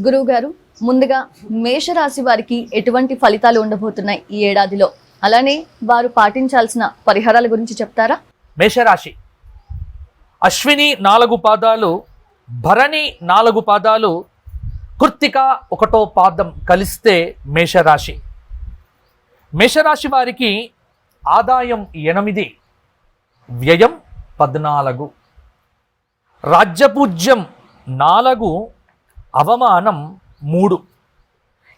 గురువు గారు ముందుగా మేషరాశి వారికి ఎటువంటి ఫలితాలు ఉండబోతున్నాయి ఈ ఏడాదిలో? అలానే వారు పాటించాల్సిన పరిహారాల గురించి చెప్తారా? మేషరాశి. అశ్విని నాలుగు పాదాలు భరణి నాలుగు పాదాలు కృత్తిక ఒకటో పాదం కలిస్తే మేషరాశి. మేషరాశి వారికి ఆదాయం ఎనిమిది వ్యయం పద్నాలుగు రాజ్యపూజ్యం నాలుగు అవమానం మూడు.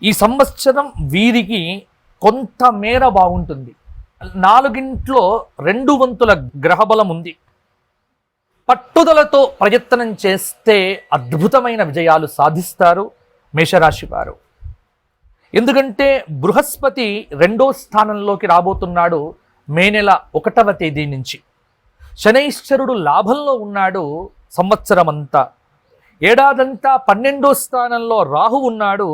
ఈ సంవత్సరం వీరికి కొంతమేర బాగుంటుంది. నాలుగింట్లో రెండు వంతుల గ్రహబలం ఉంది. పట్టుదలతో ప్రయత్నం చేస్తే అద్భుతమైన విజయాలు సాధిస్తారు మేషరాశి వారు. ఎందుకంటే బృహస్పతి రెండో స్థానంలోకి రాబోతున్నాడు మే నెల ఒకటవ తేదీ నుంచి. శనైశ్వరుడు లాభంలో ఉన్నాడు సంవత్సరమంతా. ఏడాదంతా పన్నెండో స్థానంలో రాహు ఉన్నాడు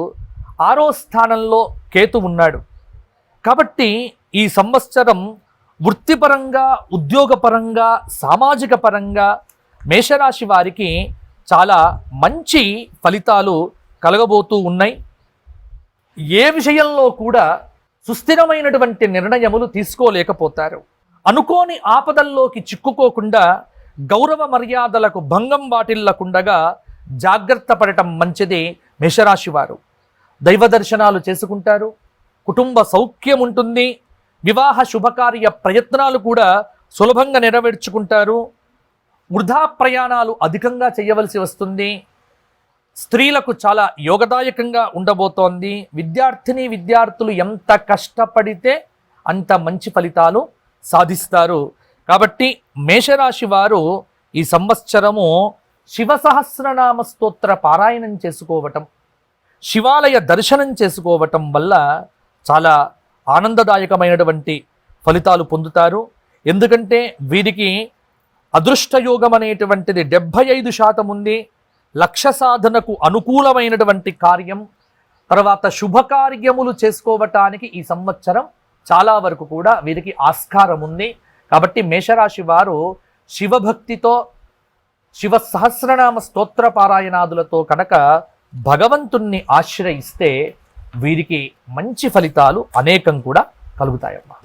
ఆరో స్థానంలో కేతు ఉన్నాడు. కాబట్టి ఈ సంవత్సరం వృత్తిపరంగా ఉద్యోగపరంగా సామాజిక పరంగా మేషరాశి వారికి చాలా మంచి ఫలితాలు కలగబోతూ ఉన్నాయి. ఏ విషయంలో కూడా సుస్థిరమైనటువంటి నిర్ణయములు తీసుకోలేకపోతారు. అనుకోని ఆపదల్లోకి చిక్కుకోకుండా గౌరవ మర్యాదలకు భంగం వాటిల్లకుండగా జాగ్రత్త పడటం మంచిది మేషరాశి వారు. దైవ దర్శనాలు చేసుకుంటారు. కుటుంబ సౌఖ్యం ఉంటుంది. వివాహ శుభకార్య ప్రయత్నాలు కూడా సులభంగా నెరవేర్చుకుంటారు. వృధా ప్రయాణాలు అధికంగా చేయవలసి వస్తుంది. స్త్రీలకు చాలా యోగదాయకంగా ఉండబోతోంది. విద్యార్థిని విద్యార్థులు ఎంత కష్టపడితే అంత మంచి ఫలితాలు సాధిస్తారు. కాబట్టి మేషరాశి వారు ఈ సంవత్సరము శివ సహస్రనామ స్తోత్ర పారాయణం చేసుకోవటం శివాలయ దర్శనం చేసుకోవటం వల్ల చాలా ఆనందదాయకమైనటువంటి ఫలితాలు పొందుతారు. ఎందుకంటే వీరికి అదృష్టయోగం అనేటువంటిది డెబ్భై ఐదు శాతం ఉంది. లక్ష సాధనకు అనుకూలమైనటువంటి కార్యం తర్వాత శుభకార్యములు చేసుకోవటానికి ఈ సంవత్సరం చాలా వరకు కూడా వీరికి ఆస్కారం ఉంది. కాబట్టి మేషరాశి వారు శివభక్తితో శివ సహస్రనామ స్తోత్ర పారాయణాదులతో కనుక భగవంతుణ్ణి ఆశ్రయిస్తే వీరికి మంచి ఫలితాలు అనేకం కూడా కలుగుతాయమ్మా.